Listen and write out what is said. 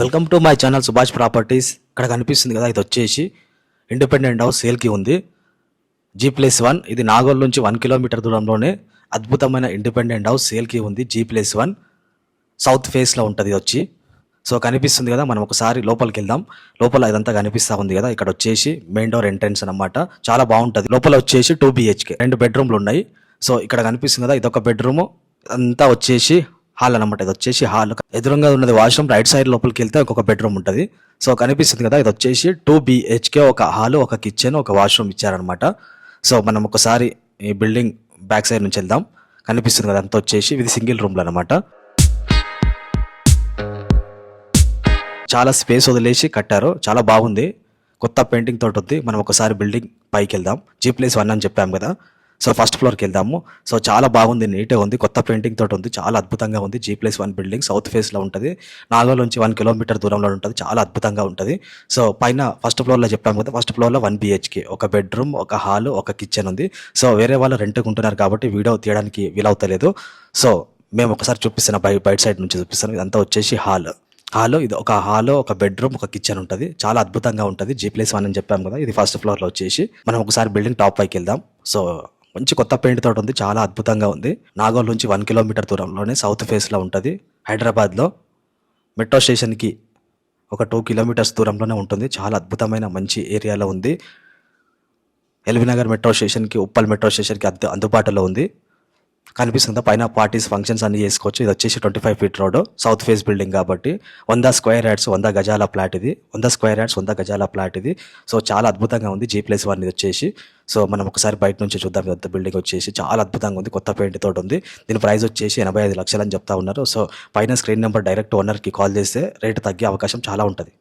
Welcome to my channel Subhash properties ఇక్కడ కనిపిస్తుంది కదా ఇది వచ్చేసి ఇండిపెండెంట్ హౌస్ సేల్కి ఉంది. జీ ప్లస్ వన్ ఇది నాగోల్ నుంచి వన్ కిలోమీటర్ దూరంలోనే అద్భుతమైన ఇండిపెండెంట్ హౌస్ సేల్కి ఉంది. జీ ప్లస్ వన్ సౌత్ ఫేస్లో ఉంటుంది ఇది వచ్చి. సో కనిపిస్తుంది కదా మనం ఒకసారి లోపలికి వెళ్దాం. లోపల ఇదంతా కనిపిస్తా ఉంది కదా ఇక్కడ వచ్చేసి మెయిన్ డోర్ ఎంట్రన్స్ అన్నమాట. చాలా బాగుంటుంది. లోపల వచ్చేసి టూ బిహెచ్కే రెండు బెడ్రూమ్లు ఉన్నాయి. సో ఇక్కడ కనిపిస్తుంది కదా ఇదొక బెడ్రూమ్ అంతా వచ్చేసి హాల్ అన్నమాట ఇది వచ్చేసి హాల్. ఎదురుగా ఉన్నది వాష్రూమ్ రైట్ సైడ్ లోపలికి వెళ్తే ఒక బెడ్రూమ్ ఉంటుంది. సో కనిపిస్తుంది కదా ఇది వచ్చేసి టూ బిహెచ్కే ఒక హాల్ ఒక కిచెన్ ఒక వాష్రూమ్ ఇచ్చారనమాట. సో మనం ఒకసారి ఈ బిల్డింగ్ బ్యాక్ సైడ్ నుంచి వెళ్దాం. కనిపిస్తుంది కదా అంత వచ్చేసి ఇది సింగిల్ రూమ్లు అనమాట. చాలా స్పేస్ వదిలేసి కట్టారు. చాలా బాగుంది. కొత్త పెయింటింగ్ తోటి ఉంది. మనం ఒకసారి బిల్డింగ్ పైకి వెళ్దాం. జీ ప్లేస్ వన్ అని చెప్పాం కదా. సో ఫస్ట్ ఫ్లోర్కి వెళ్దాము. సో చాలా బాగుంది నీట్గా ఉంది కొత్త పెయింటింగ్ తోటి ఉంది చాలా అద్భుతంగా ఉంది. G plus one building south ఫేస్లో ఉంటుంది. నాలుగో నుంచి వన్ కిలోమీటర్ దూరంలో ఉంటుంది చాలా అద్భుతంగా ఉంటుంది. సో పైన ఫస్ట్ ఫ్లోర్లో చెప్పాము కదా ఫస్ట్ ఫ్లోర్లో వన్ బిహెచ్కే ఒక బెడ్రూమ్ ఒక హాల్ ఒక కిచెన్ ఉంది. సో వేరే వాళ్ళు రెంట్కి ఉంటున్నారు కాబట్టి వీడియో తీయడానికి వీలవుతలేదు. సో మేము ఒకసారి చూపిస్తాను బై బయట సైడ్ నుంచి చూపిస్తాను. ఇదంతా వచ్చేసి హాల్ హాల్ ఇది ఒక హాల్ ఒక బెడ్రూమ్ ఒక కిచెన్ ఉంటుంది. చాలా అద్భుతంగా ఉంటుంది. జీ ప్లేస్ వన్ అని చెప్పాము కదా ఇది ఫస్ట్ ఫ్లోర్లో వచ్చేసి. మనం ఒకసారి బిల్డింగ్ టాప్ పైకి వెళ్దాం. సో మంచి కొత్త పెయింట్ తోటి ఉంది చాలా అద్భుతంగా ఉంది. నాగోల్ నుంచి వన్ కిలోమీటర్ దూరంలోనే సౌత్ ఫేస్లో ఉంటుంది. హైదరాబాద్లో మెట్రో స్టేషన్కి ఒక టూ కిలోమీటర్స్ దూరంలోనే ఉంటుంది. చాలా అద్భుతమైన మంచి ఏరియాలో ఉంది. ఎల్బీనగర్ మెట్రో స్టేషన్కి ఉప్పల్ మెట్రో స్టేషన్కి అద్దు అందుబాటులో ఉంది. కనిపిస్తుందా. పైన పార్టీస్ ఫంక్షన్స్ అన్ని చేసుకోవచ్చు. ఇది వచ్చేసి twenty five feet road south face building కాబట్టి వంద స్క్వేర్ యార్డ్స్ వంద గజాల ప్లాట్ ఇది. వంద స్క్వేర్ యార్డ్స్ వంద గజాల ప్లాట్ ఇది. సో చాలా అద్భుతంగా ఉంది. జీ ప్లేస్ వన్ ఇది వచ్చేసి. సో మనం ఒకసారి బయట నుంచి చూద్దాం. పెద్ద బిల్డింగ్ వచ్చేసి. చాలా అద్భుతంగా ఉంది. కొత్త పెయింట్ తోటి ఉంది. దీని ప్రైస్ వచ్చేసి ఎనభై ఐదు లక్షలు అని చెప్తా ఉన్నారు. సో పైన స్క్రీన్ నెంబర్ డైరెక్ట్ ఓనర్కి కాల్ చేస్తే రేటు తగ్గే అవకాశం చాలా ఉంటుంది.